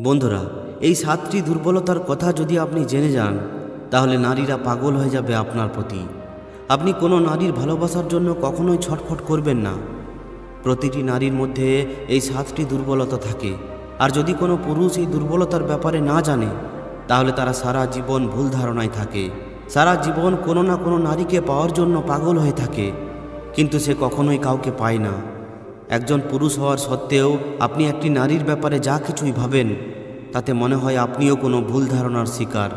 বন্ধুরা, এই সাতটি দুর্বলতার কথা যদি আপনি জেনে যান, তাহলে নারীরা পাগল হয়ে যাবে আপনার প্রতি। আপনি কোনো নারীর ভালোবাসার জন্য কখনোই ছটফট করবেন না। প্রতিটি নারীর মধ্যে এই সাতটি দুর্বলতা থাকে। আর যদি কোনো পুরুষ এই দুর্বলতার ব্যাপারে না জানে, তাহলে তারা সারা জীবন ভুল ধারণায় থাকে। সারা জীবন কোনো না কোনো নারীকে পাওয়ার জন্য পাগল হয়ে থাকে। কিন্তু সে কখনোই কাউকে পায় না। একজন পুরুষ হওয়ার সত্ত্বেও আপনি একটি নারীর ব্যাপারে যা কিছুই ভাবেন, তাতে মনে হয় আপনিও কোনো ভুল ধারণার শিকার।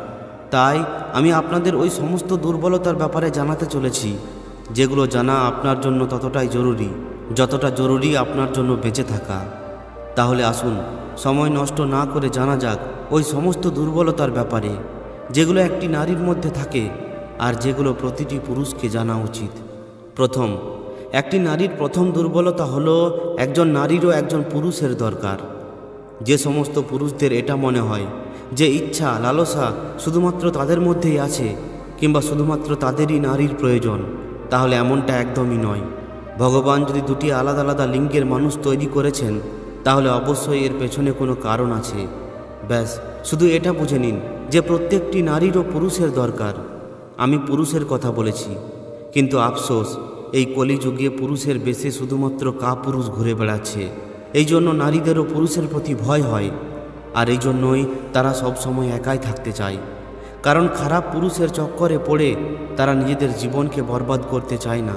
তাই আমি আপনাদের ওই সমস্ত দুর্বলতার ব্যাপারে জানাতে চলেছি, যেগুলো জানা আপনার জন্য ততটাই জরুরি, যতটা জরুরি আপনার জন্য বেঁচে থাকা। তাহলে আসুন, সময় নষ্ট না করে জানা যাক ওই সমস্ত দুর্বলতার ব্যাপারে, যেগুলো একটি নারীর মধ্যে থাকে, আর যেগুলো প্রতিটি পুরুষকে জানা উচিত। প্রথম একটি নারীর প্রথম দুর্বলতা হল একজন নারীরও একজন পুরুষের দরকার। যে সমস্ত পুরুষদের এটা মনে হয়, যে ইচ্ছা, লালসা শুধুমাত্র তাদের মধ্যেই আছে কিংবা শুধুমাত্র তাদেরই নারীর প্রয়োজন, তাহলে এমনটা একদমই নয়। ভগবান যদি দুটি আলাদা আলাদা লিঙ্গের মানুষ তৈরি করেছেন, তাহলে অবশ্যই এর পেছনে কোনো কারণ আছে। ব্যাস, শুধু এটা বুঝে নিন যে প্রত্যেকটি নারীরও পুরুষের দরকার। আমি পুরুষের কথা বলেছি, কিন্তু আফসোস এই কলিযুগে পুরুষের বেশে শুধুমাত্র কা পুরুষ ঘুরে বেড়াচ্ছে। এই জন্য নারীদেরও পুরুষের প্রতি ভয় হয়। আর এই জন্যই তারা সব সময় একাই থাকতে চায়। কারণ খারাপ পুরুষের চক্করে পড়ে তারা নিজেদের জীবনকে বরবাদ করতে চায় না।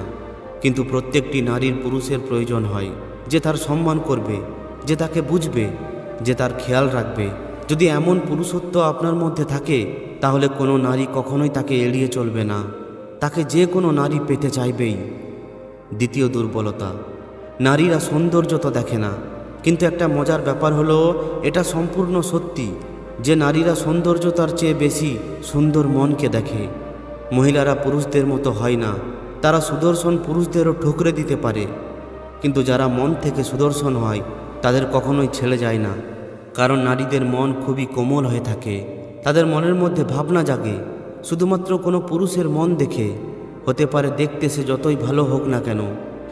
কিন্তু প্রত্যেকটি নারীর পুরুষের প্রয়োজন হয়, যে তার সম্মান করবে, যে তাকে বুঝবে, যে তার খেয়াল রাখবে। যদি এমন পুরুষত্ব আপনার মধ্যে থাকে, তাহলে কোনো নারী কখনোই তাকে এড়িয়ে চলবে না। তাকে যে কোনো নারী পেতে চাইবেই। দ্বিতীয় দুর্বলতা। নারীরা সৌন্দর্য তো দেখে না, কিন্তু একটা মজার ব্যাপার হলো, এটা সম্পূর্ণ সত্যি যে নারীরা সৌন্দর্যতার চেয়ে বেশি সুন্দর মনকে দেখে। মহিলারা পুরুষদের মতো হয় না, তারা সুদর্শন পুরুষদেরও ঠুকরে দিতে পারে। কিন্তু যারা মন থেকে সুদর্শন হয়, তাদের কখনোই ছেড়ে যায় না। কারণ নারীদের মন খুবই কোমল হয়ে থাকে। তাদের মনের মধ্যে ভাবনা জাগে, শুধুমাত্র কোনো পুরুষের মন দেখে। হতে পারে দেখতে সে যতই ভালো হোক না কেন।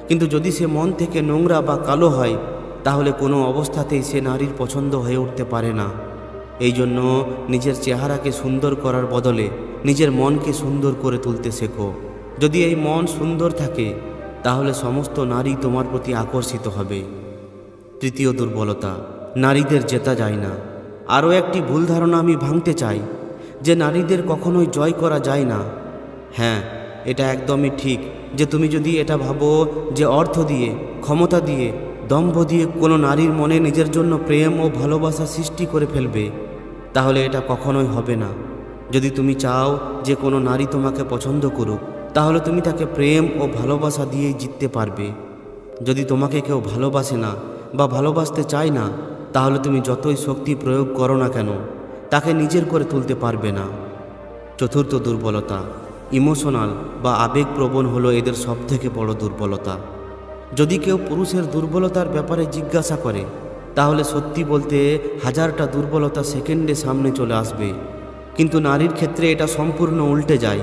কিন্তু যদি সে মন থেকে নোংরা বা কালো হয়, তাহলে কোনো অবস্থাতেই সে নারীর পছন্দ হয়ে উঠতে পারে না। এই জন্য নিজের চেহারাকে সুন্দর করার বদলে নিজের মনকে সুন্দর করে তুলতে শেখো। যদি এই মন সুন্দর থাকে, তাহলে সমস্ত নারী তোমার প্রতি আকর্ষিত হবে। তৃতীয় দুর্বলতা, নারীদের জেতা যায় না। আরও একটি ভুল ধারণা আমি ভাঙতে চাই, যে নারীদের কখনোই জয় করা যায় না। হ্যাঁ এটা একদমই ঠিক যে তুমি যদি এটা ভাবো যে অর্থ দিয়ে, ক্ষমতা দিয়ে, দম্ভ দিয়ে কোনো নারীর মনে নিজের জন্য প্রেম ও ভালোবাসা সৃষ্টি করে ফেলবে, তাহলে এটা কখনোই হবে না। যদি তুমি চাও যে কোনো নারী তোমাকে পছন্দ করুক, তাহলে তুমি তাকে প্রেম ও ভালোবাসা দিয়েই জিততে পারবে। যদি তোমাকে কেউ ভালোবাসে না বা ভালোবাসতে চায় না, তাহলে তুমি যতই শক্তি প্রয়োগ করো না কেন, তাকে নিজের করে তুলতে পারবে না। চতুর্থ দুর্বলতা। ইমোশনাল বা আবেগপ্রবণ হলো এদের সবথেকে বড় দুর্বলতা। যদি কেউ পুরুষের দুর্বলতার ব্যাপারে জিজ্ঞাসা করে, তাহলে সত্যি বলতে হাজারটা দুর্বলতা সেকেন্ডে সামনে চলে আসবে। কিন্তু নারীর ক্ষেত্রে এটা সম্পূর্ণ উল্টে যায়।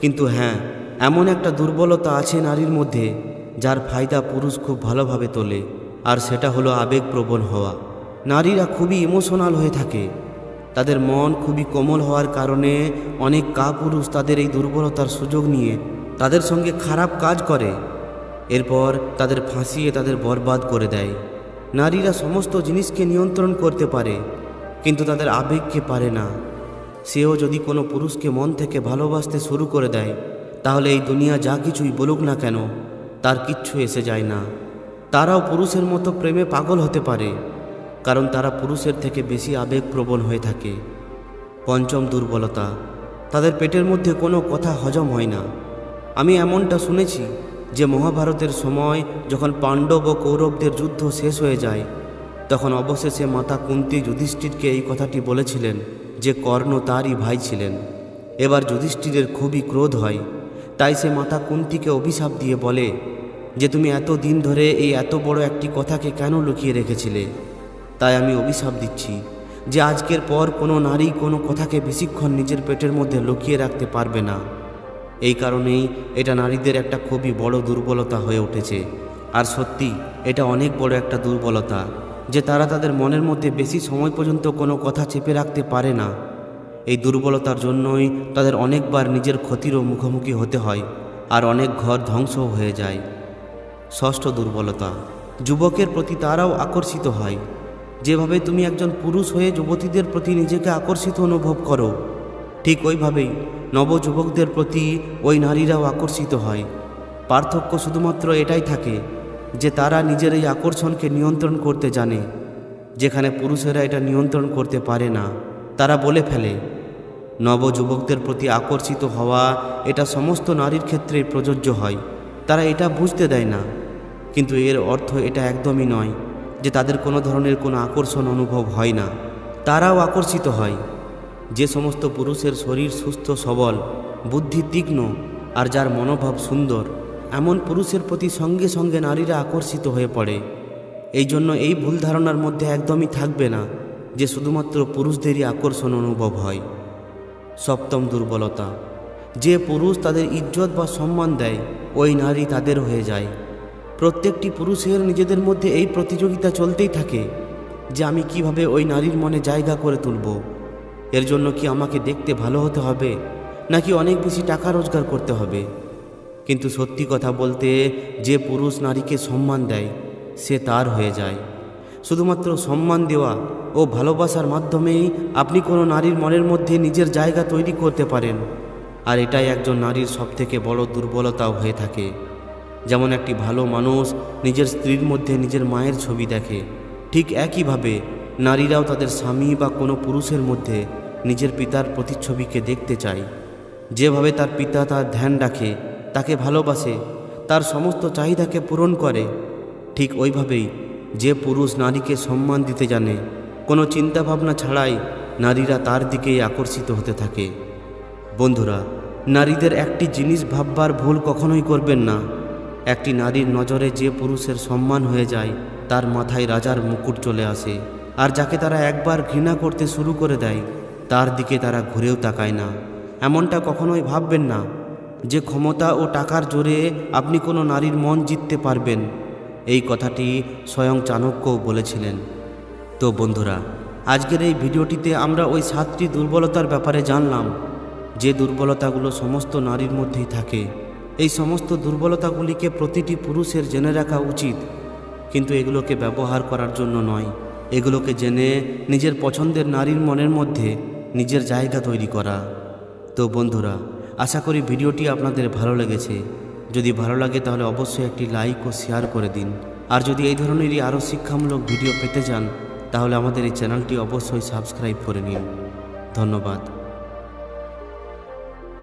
কিন্তু হ্যাঁ এমন একটা দুর্বলতা আছে নারীর মধ্যে, যার ফায়দা পুরুষ খুব ভালোভাবে তোলে, আর সেটা হলো আবেগপ্রবণ হওয়া। নারীরা খুবই ইমোশনাল হয়ে থাকে। তাদের মন খুবই কোমল হওয়ার কারণে অনেক কাপুরুষ তাদের এই দুর্বলতার সুযোগ নিয়ে তাদের সঙ্গে খারাপ কাজ করে। এরপর তাদের ফাঁসিয়ে তাদের বরবাদ করে দেয়। নারীরা সমস্ত জিনিসকে নিয়ন্ত্রণ করতে পারে, কিন্তু তাদের আবেগকে পারে না। সেও যদি কোনো পুরুষকে মন থেকে ভালোবাসতে শুরু করে দেয়, তাহলে এই দুনিয়া যা কিছুই বলুক না কেন, তার কিচ্ছু এসে যায় না। তারাও পুরুষের মতো প্রেমে পাগল হতে পারে। কারণ তারা পুরুষের থেকে বেশি আবেগপ্রবণ হয়ে থাকে। পঞ্চম দুর্বলতা, তাদের পেটের মধ্যে কোনো কথা হজম হয় না। আমি এমনটা শুনেছি যে মহাভারতের সময় যখন পাণ্ডব ও কৌরবদের যুদ্ধ শেষ হয়ে যায়, তখন অবশেষে মাতা কুন্তি যুধিষ্ঠিরকে এই কথাটি বলেছিলেন যে কর্ণ তারই ভাই ছিলেন। এবার যুধিষ্ঠিরের খুবই ক্রোধ হয়, তাই সে মাতা কুন্তিকে অভিশাপ দিয়ে বলে যে, তুমি এত দিন ধরে এই এত বড় একটি কথাকে কেন লুকিয়ে রেখেছিলে? তাই আমি অভিশাপ দিচ্ছি যে আজকের পর কোনো নারী কোনো কথাকে বেশিক্ষণ নিজের পেটের মধ্যে লুকিয়ে রাখতে পারবে না। এই কারণেই এটা নারীদের একটা খুবই বড় দুর্বলতা হয়ে উঠেছে। আর সত্যি, এটা অনেক বড় একটা দুর্বলতা যে তারা তাদের মনের মধ্যে বেশি সময় পর্যন্ত কোনো কথা চেপে রাখতে পারে না। এই দুর্বলতার জন্যই তাদের অনেকবার নিজের ক্ষতিরও মুখোমুখি হতে হয় আর অনেক ঘর ধ্বংসও হয়ে যায়। ষষ্ঠ দুর্বলতা, যুবকের প্রতি তারাও আকর্ষিত হয়। যেভাবে তুমি একজন পুরুষ হয়ে যুবতীদের প্রতি নিজেকে আকর্ষিত অনুভব করো, ঠিক ওইভাবেই নবযুবকদের প্রতি ওই নারীরাও আকর্ষিত হয়। পার্থক্য শুধুমাত্র এটাই থাকে যে তারা নিজের এই আকর্ষণকে নিয়ন্ত্রণ করতে জানে, যেখানে পুরুষেরা এটা নিয়ন্ত্রণ করতে পারে না। তারা বলে ফেলে, নবযুবকদের প্রতি আকর্ষিত হওয়া এটা সমস্ত নারীর ক্ষেত্রে প্রযোজ্য হয়, তারা এটা বুঝতে দেয় না। কিন্তু এর অর্থ এটা একদমই নয়। যে তাদের কোনো ধরনের কোনো আকর্ষণ অনুভব হয় না। তারাও আকর্ষিত হয়। যে সমস্ত পুরুষের শরীর সুস্থ, সবল, বুদ্ধি তীক্ষ্ণ আর যার মনোভাব সুন্দর, এমন পুরুষের প্রতি সঙ্গে সঙ্গে নারীরা আকর্ষিত হয়ে পড়ে। এই জন্য এই ভুল ধারণার মধ্যে একদমই থাকবে না যে শুধুমাত্র পুরুষদেরই আকর্ষণ অনুভব হয়। সপ্তম দুর্বলতা। যে পুরুষ তাদের ইজ্জত বা সম্মান দেয়, ওই নারী তাদের হয়ে যায়। প্রত্যেকটি পুরুষের নিজেদের মধ্যে এই প্রতিযোগিতা চলতেই থাকে যে আমি কীভাবে ওই নারীর মনে জায়গা করে তুলব। এর জন্য কি আমাকে দেখতে ভালো হতে হবে, নাকি অনেক বেশি টাকা রোজগার করতে হবে? কিন্তু সত্যি কথা বলতে, যে পুরুষ নারীকে সম্মান দেয়, সে তার হয়ে যায়। শুধুমাত্র সম্মান দেওয়া ও ভালোবাসার মাধ্যমেই আপনি কোনো নারীর মনের মধ্যে নিজের জায়গা তৈরি করতে পারেন। আর এটাই একজন নারীর সবথেকে বড় দুর্বলতাও হয়ে থাকে। যেমন একটি ভালো মানুষ নিজের স্ত্রীর মধ্যে নিজের মায়ের ছবি দেখে, ঠিক একইভাবে নারীরাও তাদের স্বামী বা কোনো পুরুষের মধ্যে নিজের পিতার প্রতিচ্ছবিকে দেখতে চায়। যেভাবে তার পিতা তার ধ্যান রাখে, তাকে ভালোবাসে, তার সমস্ত চাহিদাকে পূরণ করে, ঠিক ওইভাবেই যে পুরুষ নারীকে সম্মান দিতে জানে, কোনো চিন্তাভাবনা ছাড়াই নারীরা তার দিকেই আকর্ষিত হতে থাকে। বন্ধুরা, নারীদের একটি জিনিস ভাববার ভুল কখনোই করবেন না। একটি নারীর নজরে যে পুরুষের সম্মান হয়ে যায়, তার মাথায় রাজার মুকুট চলে আসে। আর যাকে তারা একবার ঘৃণা করতে শুরু করে দেয়, তার দিকে তারা ঘুরেও তাকায় না। এমনটা কখনোই ভাববেন না যে ক্ষমতা ও টাকার জোরে আপনি কোনো নারীর মন জিততে পারবেন। এই কথাটি স্বয়ং চাণক্যও বলেছিলেন। তো বন্ধুরা, আজকের এই ভিডিওটিতে আমরা ওই সাতটি দুর্বলতার ব্যাপারে জানলাম, যে দুর্বলতাগুলো সমস্ত নারীর মধ্যেই থাকে। এই সমস্ত দুর্বলতাগুলিকে প্রতিটি পুরুষের জেনে রাখা উচিত। কিন্তু এগুলোকে ব্যবহার করার জন্য নয়। এগুলোকে জেনে নিজের পছন্দের নারীর মনের মধ্যে নিজের জায়গা তৈরি করা। তো বন্ধুরা, আশা করি ভিডিওটি আপনাদের ভালো লেগেছে। যদি ভালো লাগে তাহলে অবশ্যই একটি লাইক ও শেয়ার করে দিন। আর যদি এই ধরনেরই আরও শিক্ষামূলক ভিডিও পেতে চান, তাহলে আমাদের এই চ্যানেলটি অবশ্যই সাবস্ক্রাইব করে নিন। ধন্যবাদ।